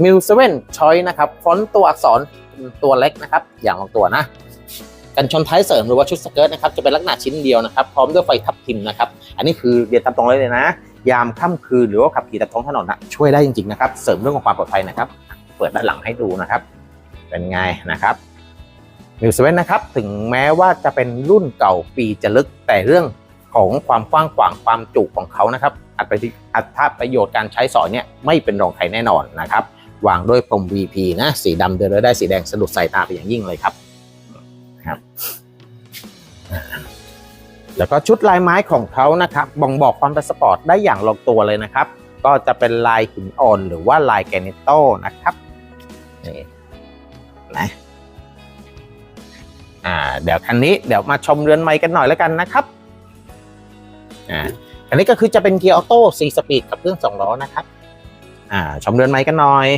มิวเซเว่นชอยนะครับ ฟอนต์ตัวอักษรตัวเล็กนะครับ อย่างลงตัวนะ กันชนท้ายเสริมหรือว่าชุดสเกิร์ตนะครับ จะเป็นลักษณะชิ้นเดียวนะครับ พร้อมด้วยไฟทับทิมนะครับ อันนี้คือเรียนตามตรงเลยเลยนะ ยามค่ำคืนหรือว่าขับขี่ตามท้องถนนนะช่วยได้จริงๆนะครับ เสริมเรื่องของความปลอดภัยนะครับ เปิดด้านหลังให้ดูนะครับ เป็นไงนะครับมิวเซเว่นนะครับ ถึงแม้ว่าจะเป็นรุ่นเก่าปีจะลึกแต่เรื่องของความกว้างขวางความจุของเขานะครับอัตราประโยชน์การใช้สอยเนี่ยไม่เป็นรองใครแน่นอนนะครับ วางด้วยพรม VP นะ สีดำเดินแล้วได้สีแดงสะดุดสายตาไปอย่างยิ่งเลยครับครับ แล้วก็ชุดลายไม้ของเขานะครับบ่งบอกความเป็นสปอร์ตได้อย่างลงตัวเลยนะครับ ก็จะเป็นลายหินอ่อนหรือว่าลายแกรนิโตนะครับนี่นะอ่าเดี๋ยวคันนี้เดี๋ยวมาชมเรือนไม้กันหน่อยแล้วกันนะครับอ่าอันนี้ก็คือจะเป็นเกียร์ออโต้4สปีดกับเครื่อง2ล้อนะครับ อ่าชมเรือนไม้กันหน่อย